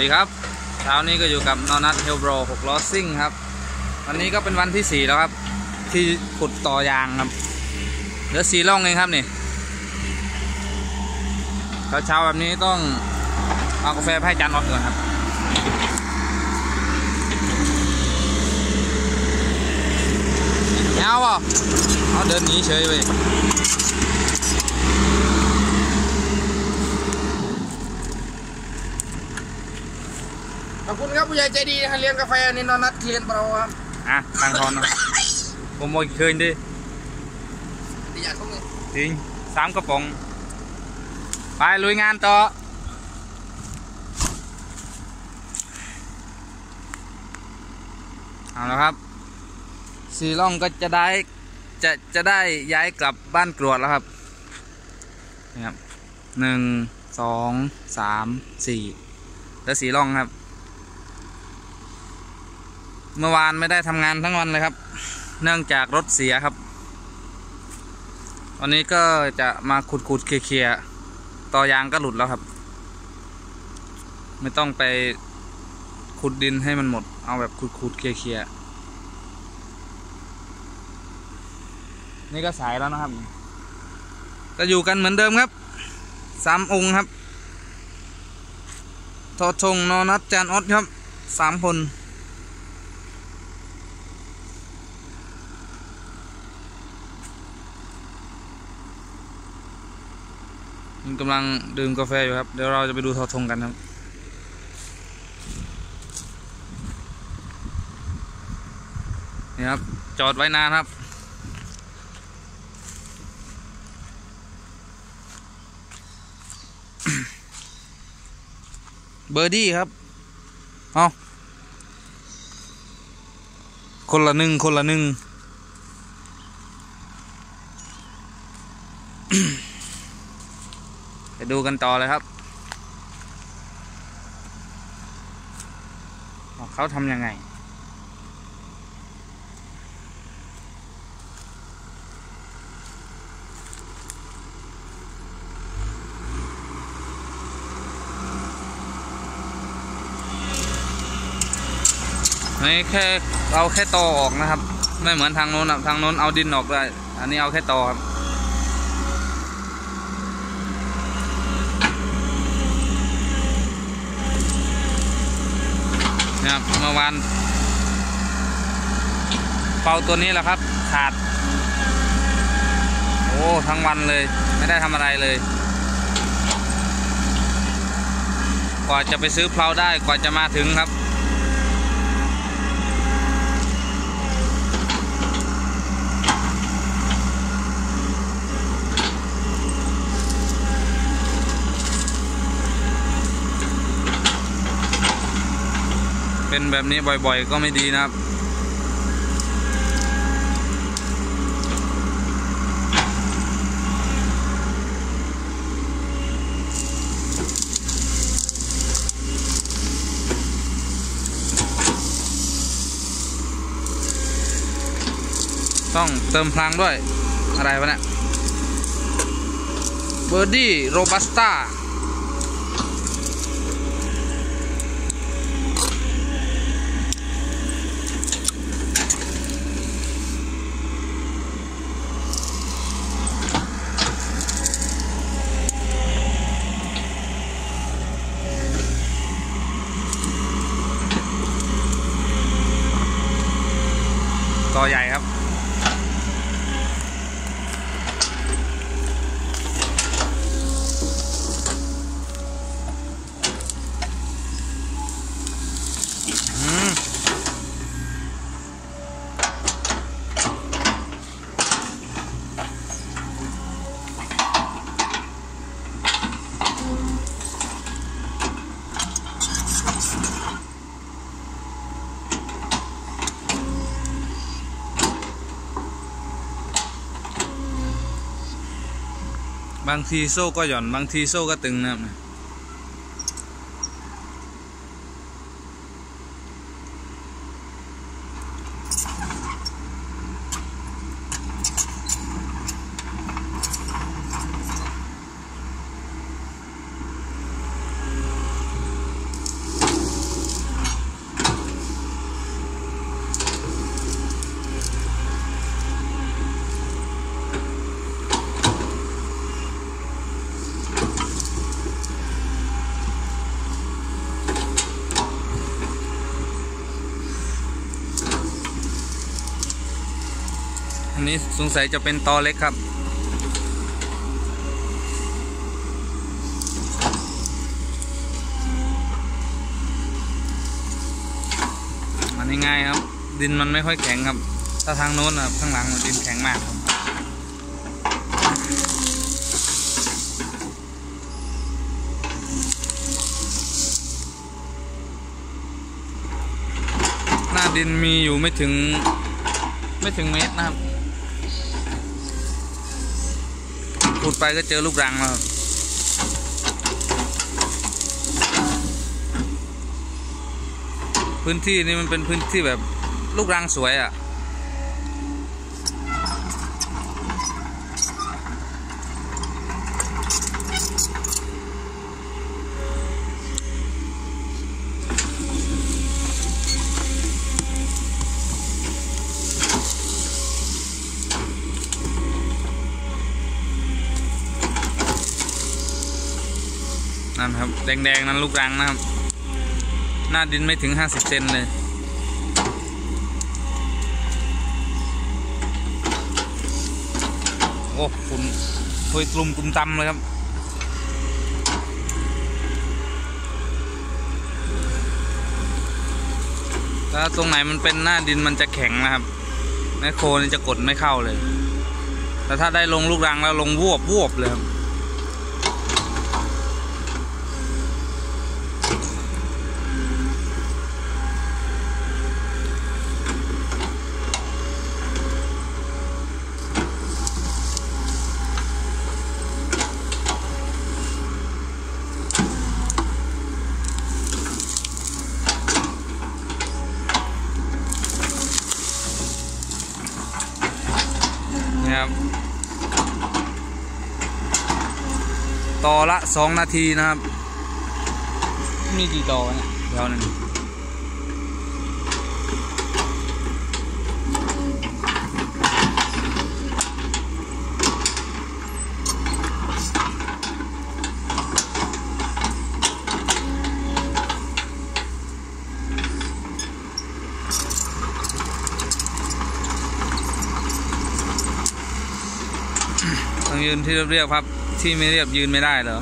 ดีครับเช้านี้ก็อยู่กับนอนัทเฮลโบรหกล้อซิ่งครับ วันนี้ก็เป็นวันที่สี่แล้วครับ ที่ขุดต่อยางครับเหลือสี่ร่องเองครับนี่เช้าเช้าแบบนี้ต้องเอากาแฟให้จานออดก่อนครับเอาเปล่าเอาเดินหนีเฉยไป อบคุณครับผู้ใหญ่ใจดีให้เลี้ยงกาแฟนี่นอนนัดเทียนเราครับอะตังทอนนะผมโมยคืนดิดีอยากเขาไงจริงสามกระป๋องไปลุยงานต่อเอาแล้วครับสีล่องก็จะได้จะจะได้ย้ายกลับบ้านกรวดแล้วครับนี่ครับหนึ่งสองสามสี่แล้วสีล่องครับ เมื่อวานไม่ได้ทำงานทั้งวันเลยครับ เนื่องจากรถเสียครับ วันนี้ก็จะมาขุดขุดเคลียร์ต่อยางก็หลุดแล้วครับ ไม่ต้องไปขุดดินให้มันหมด เอาแบบขุดขุดเคลียร์นี่ก็สายแล้วนะครับก็อยู่กันเหมือนเดิมครับสามองค์ครับทอทงนอนัดจานออดครับสามคน กำลังดื่มกาแฟอยู่ครับ เดี๋ยวเราจะไปดูทอทงกันครับนี่ครับ จอดไว้นานครับ เบอร์ดี้ครับ เอาคนละหนึ่งคนละหนึ่ง ไป ดูกันต่อเลยครับ เขาทำยังไง นี่แค่เอาแค่ตอออกนะครับ ไม่เหมือนทางโน้นทางโน้นเอาดินออกได้ อันนี้เอาแค่ตอครับ นะครับเมื่อวานเป่าตัวนี้แหละครับ ขาด โอ้ ทั้งวันเลย ไม่ได้ทำอะไรเลย กว่าจะไปซื้อเพลาได้กว่าจะมาถึงครับ เป็นแบบนี้บ่อยๆ ก็ไม่ดีนะครับ ต้องเติมพลังด้วยอะไรวะเนี่ยเบอร์ดี้โรบัสต้า บางทีโซ่ก็หย่อนบางทีโซ่ก็ตึงนะครับ อันนี้สงสัยจะเป็นตอเล็กครับอันง่ายครับ ดินมันไม่ค่อยแข็งครับ ถ้าทางโน้นนะครับข้างหลังดินแข็งมากครับหน้าดินมีอยู่ไม่ถึง ไม่ถึงเมตรนะครับ ขุดไปก็เจอลูกรังแล้วพื้นที่นี้มันเป็นพื้นที่แบบลูกรังสวยอะ่ะ แดงๆ นั้นลูกรังนะครับ หน้าดินไม่ถึงห้าสิบเซนเลย โอ้ฝุ่นคุยตลุมตุ่มตำเลยครับถ้าตรงไหนมันเป็นหน้าดินมันจะแข็งนะครับแมคโครนี่จะกดไม่เข้าเลย แต่ถ้าได้ลงลูกรังแล้วลงวบวบเลยครับ สองนาทีนะครับ มีกี่ต่อเนี่ยเดี๋ยวหนึงต้องยืนที่เรียบๆครับ ที่ไม่เรียบยืนไม่ได้เหรอ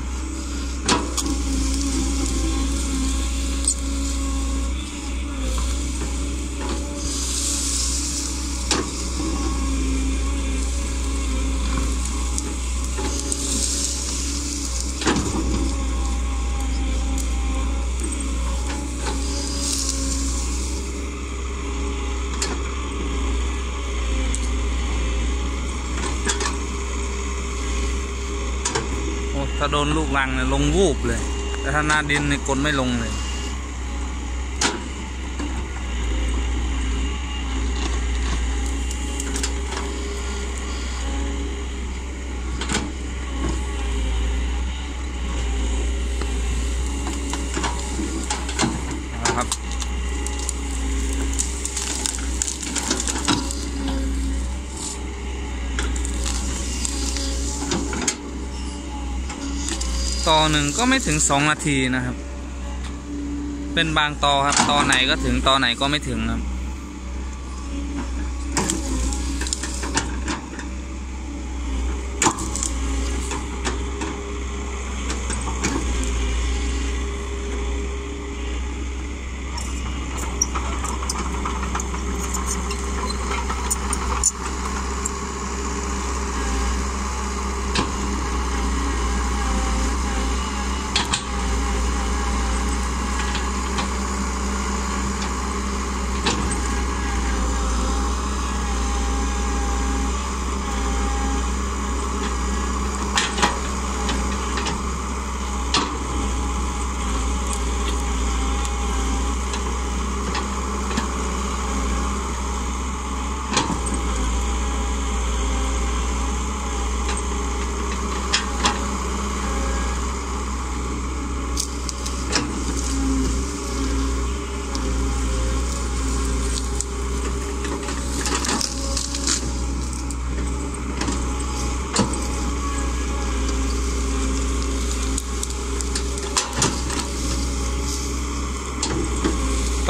ดนลูกรังเนี่ยลงวูบเลย แต่ถ้าหน้าดินเนี่ยกดไม่ลงเลย ตอหนึ่งก็ไม่ถึงสองนาทีนะครับ เป็นบางตอครับ ตอไหนก็ถึงตอไหนก็ไม่ถึงครับ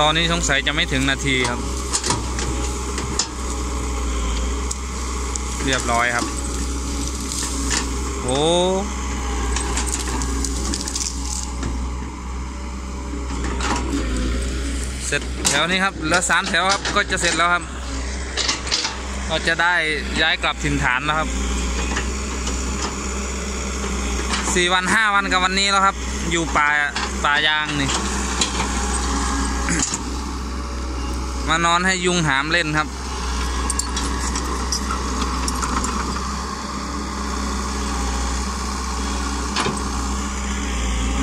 ตอนนี้สงสัยจะไม่ถึงนาทีครับ เรียบร้อยครับ โอ้เสร็จแถวนี้ครับเหลือสามแถวครับก็จะเสร็จแล้วครับก็จะได้ย้ายกลับถิ่นฐานแล้วครับสี่วันห้าวันกับวันนี้แล้วครับ อยู่ป่าป่ายางนี่ มานอนให้ยุงหามเล่นครับ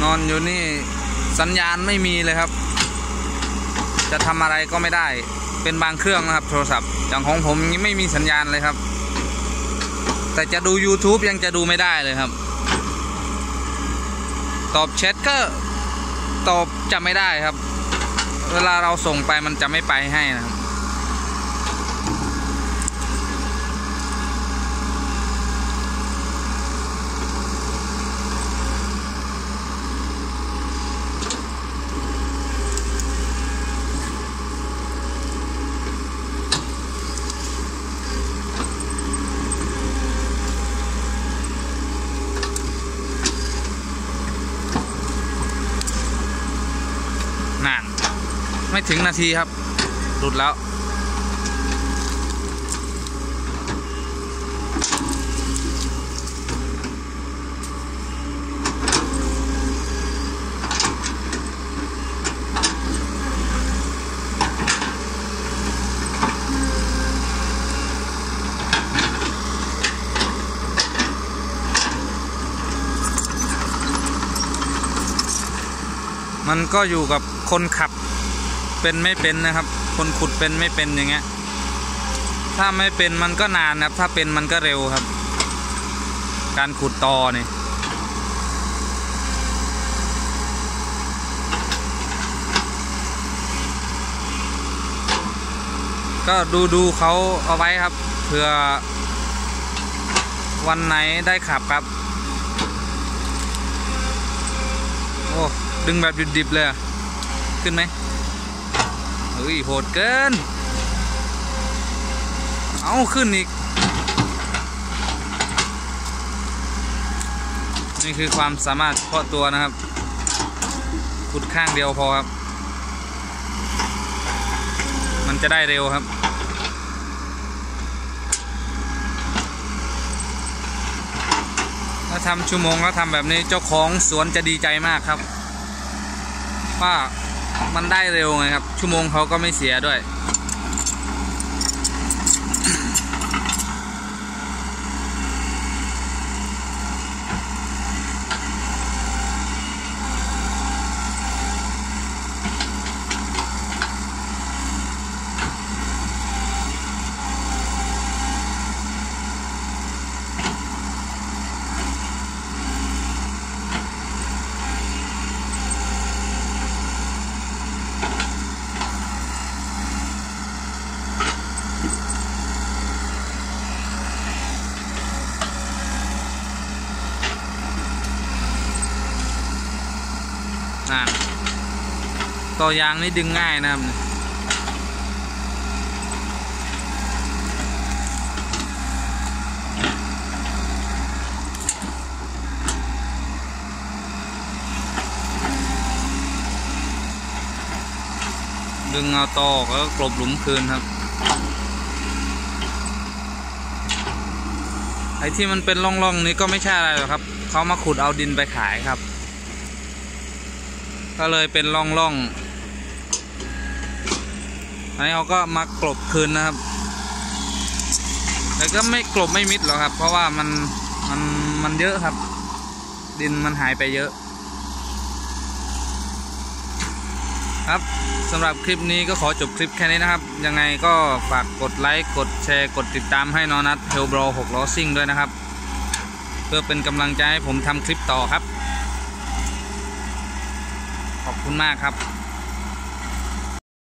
นอนอยู่นี่สัญญาณไม่มีเลยครับ จะทำอะไรก็ไม่ได้ เป็นบางเครื่องนะครับ โทรศัพท์อย่างของผมไม่มีสัญญาณเลยครับ แต่จะดู YouTube ยังจะดูไม่ได้เลยครับ ตอบแชทก็ตอบจะไม่ได้ครับ เวลาเราส่งไปมันจะไม่ไปให้นะครับนาน ไม่ถึงนาทีครับ หลุดแล้ว มันก็อยู่กับคนขับ เป็นไม่เป็นนะครับ คนขุดเป็นไม่เป็นอย่างเงี้ย ถ้าไม่เป็นมันก็นานนะครับ ถ้าเป็นมันก็เร็วครับ การขุดตอนี่ก็ดูดูเขาเอาไว้ครับเผื่อวันไหนได้ขับครับ โอ้ ดึงแบบดิบๆเลยขึ้นไหม เฮ้ยโหดเกิน เอาขึ้นอีก นี่คือความสามารถเฉพาะตัวนะครับขุดข้างเดียวพอครับ มันจะได้เร็วครับถ้าทำชั่วโมงแล้วทำแบบนี้เจ้าของสวนจะดีใจมากครับ ว่า มันได้เร็วไงครับ ชั่วโมงเขาก็ไม่เสียด้วย ต่อยางนี่ดึงง่ายนะครับดึงเอาตอกแล้วก็กลบหลุมคืนครับ ไอ้ที่มันเป็นร่องๆนี้ก็ไม่ใช่อะไรหรอกครับ เขามาขุดเอาดินไปขายครับ ก็เลยเป็นร่องร่ อันนี้เขาก็มากลบคืนนะครับ แต่ก็ไม่กลบไม่มิดหรอกครับ เพราะว่ามันมันมันเยอะครับ ดินมันหายไปเยอะ ครับสำหรับคลิปนี้ก็ขอจบคลิปแค่นี้นะครับ ยังไงก็ฝากกดไลค์กดแชร์กดติดตามให้นอนัทเฮลบรหกล้อซิ่งด้วยนะครับ เพื่อเป็นกำลังใจให้ผมทำคลิปต่อครับ ขอบคุณมากครับ